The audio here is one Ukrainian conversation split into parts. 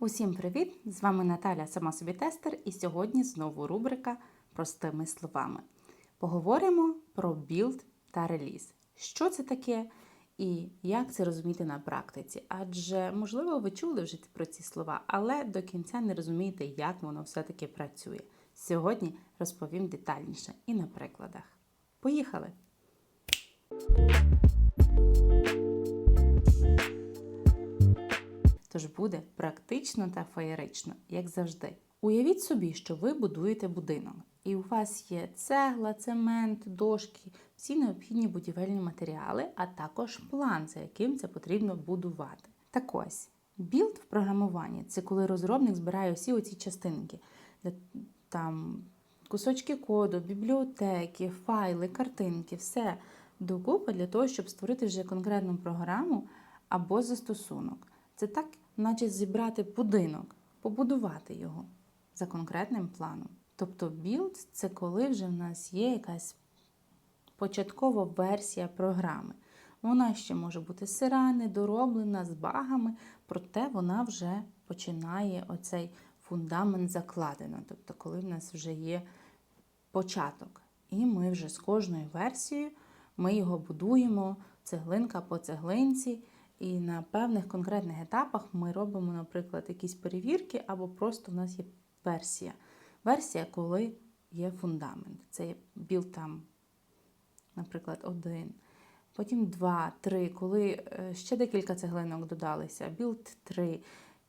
Усім привіт! З вами Наталя, сама собі тестер, і сьогодні знову рубрика Простими словами. Поговоримо про білд та реліз. Що це таке і як це розуміти на практиці? Адже, можливо, ви чули вже про ці слова, але до кінця не розумієте, як воно все-таки працює. Сьогодні розповім детальніше і на прикладах. Поїхали! Тож буде практично та феєрично, як завжди. Уявіть собі, що ви будуєте будинок, і у вас є цегла, цемент, дошки, всі необхідні будівельні матеріали, а також план, за яким це потрібно будувати. Так ось, білд в програмуванні це коли розробник збирає всі оці частинки, там кусочки коду, бібліотеки, файли, картинки, все докупи для того, щоб створити вже конкретну програму або застосунок. Це так, наче зібрати будинок, побудувати його за конкретним планом. Тобто білд це коли вже в нас є якась початкова версія програми. Вона ще може бути сира, недороблена, з багами, проте вона вже починає оцей фундамент закладено. Тобто, коли в нас вже є початок. І ми вже з кожною версією ми його будуємо цеглинка по цеглинці. І на певних конкретних етапах ми робимо, наприклад, якісь перевірки, або просто в нас є версія. Версія, коли є фундамент. Це є білд там, наприклад, один. Потім два, три, коли ще декілька цеглинок додалися, білд 3,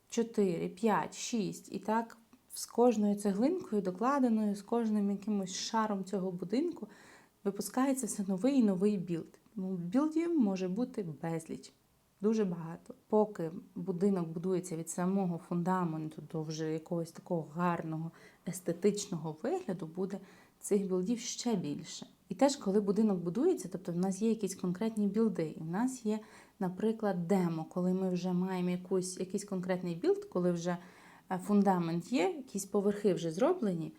4, 5, 6. І так з кожною цеглинкою докладеною, з кожним якимось шаром цього будинку випускається все новий і новий білд. Тому Білдів може бути безліч. Дуже багато. Поки будинок будується від самого фундаменту до вже якогось такого гарного естетичного вигляду, буде цих білдів ще більше. І теж, коли будинок будується, тобто в нас є якісь конкретні білди, і в нас є, наприклад, демо, коли ми вже маємо якусь, якийсь конкретний білд, коли вже фундамент є, якісь поверхи вже зроблені,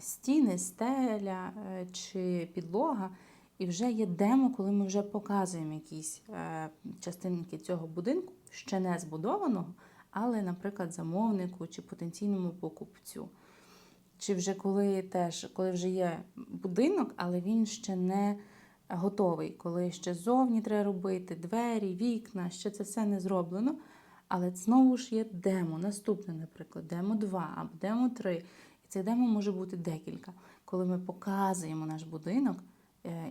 стіни, стеля чи підлога. І вже є демо, коли ми вже показуємо якісь е, частинки цього будинку, ще не збудованого, але, наприклад, замовнику чи потенційному покупцю. Чи вже коли теж, коли вже є будинок, але він ще не готовий, коли ще зовні треба робити двері, вікна, ще це все не зроблено. Але знову ж є демо. Наступне, наприклад, демо 2 або демо 3. І цих демо може бути декілька. Коли ми показуємо наш будинок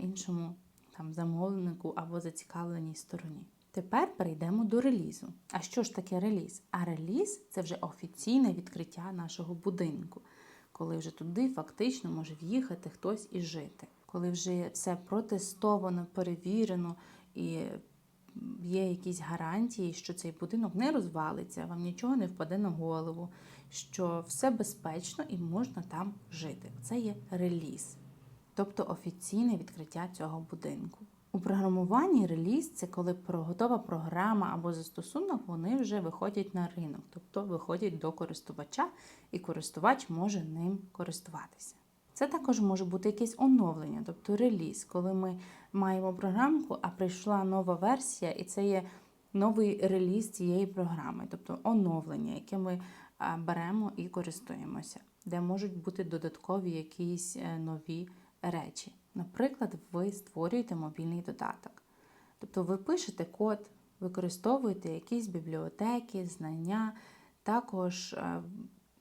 іншому там, замовнику або зацікавленій стороні. Тепер перейдемо до релізу. А що ж таке реліз? А реліз це вже офіційне відкриття нашого будинку, коли вже туди фактично може в'їхати хтось і жити. Коли вже все протестовано, перевірено і є якісь гарантії, що цей будинок не розвалиться, вам нічого не впаде на голову, що все безпечно і можна там жити. Це є реліз тобто офіційне відкриття цього будинку. У програмуванні реліз це коли готова програма або застосунок, вони вже виходять на ринок, тобто виходять до користувача, і користувач може ним користуватися. Це також може бути якесь оновлення, тобто реліз, коли ми маємо програмку, а прийшла нова версія, і це є новий реліз цієї програми, тобто оновлення, яке ми беремо і користуємося, де можуть бути додаткові якісь е, нові речі. Наприклад, ви створюєте мобільний додаток. Тобто ви пишете код, використовуєте якісь бібліотеки, знання, також е,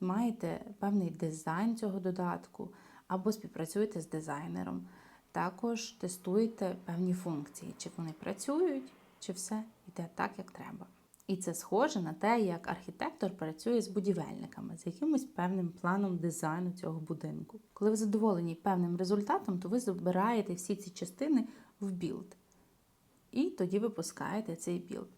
маєте певний дизайн цього додатку, або співпрацюєте з дизайнером. Також тестуєте певні функції, чи вони працюють, чи все йде так, як треба. І це схоже на те, як архітектор працює з будівельниками, з якимось певним планом дизайну цього будинку. Коли ви задоволені певним результатом, то ви забираєте всі ці частини в білд. І тоді випускаєте цей білд.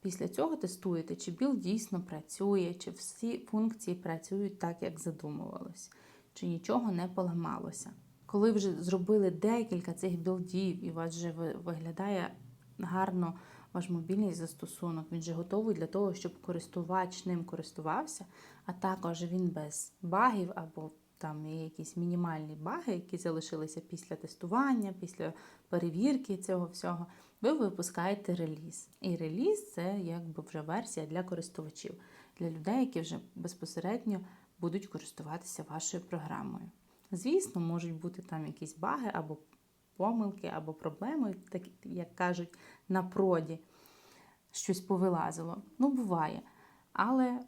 Після цього тестуєте, чи білд дійсно працює, чи всі функції працюють так, як задумувалось, чи нічого не поламалося. Коли вже зробили декілька цих білдів, і у вас вже виглядає гарно ваш мобільний застосунок. Він же готовий для того, щоб користувач ним користувався, а також він без багів або там є якісь мінімальні баги, які залишилися після тестування, після перевірки цього всього. Ви випускаєте реліз. І реліз це якби вже версія для користувачів. для людей, які вже безпосередньо будуть користуватися вашою програмою. Звісно, можуть бути там якісь баги або помилки, або проблеми, так як кажуть, на проді щось повилазило. Ну, буває. Але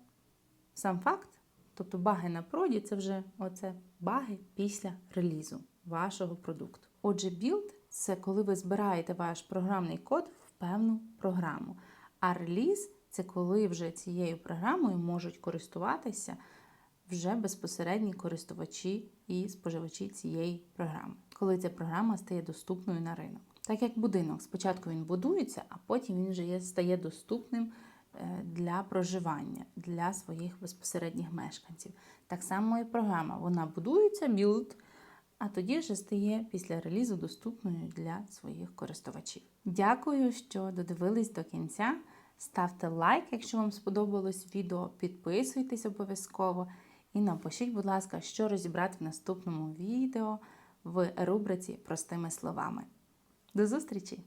сам факт, тобто баги на проді, це вже оце баги після релізу вашого продукту. Отже, білд це коли ви збираєте ваш програмний код в певну програму. А реліз це коли вже цією програмою можуть користуватися вже безпосередні користувачі і споживачі цієї програми, коли ця програма стає доступною на ринок. Так як будинок, спочатку він будується, а потім він вже стає доступним е, для проживання для своїх безпосередніх мешканців. Так само і програма. Вона будується, білд, а тоді вже стає після релізу доступною для своїх користувачів. Дякую, що додивились до кінця. Ставте лайк, якщо вам сподобалось відео, підписуйтесь обов'язково і напишіть, будь ласка, що розібрати в наступному відео в рубриці Простими словами. До зустрічі!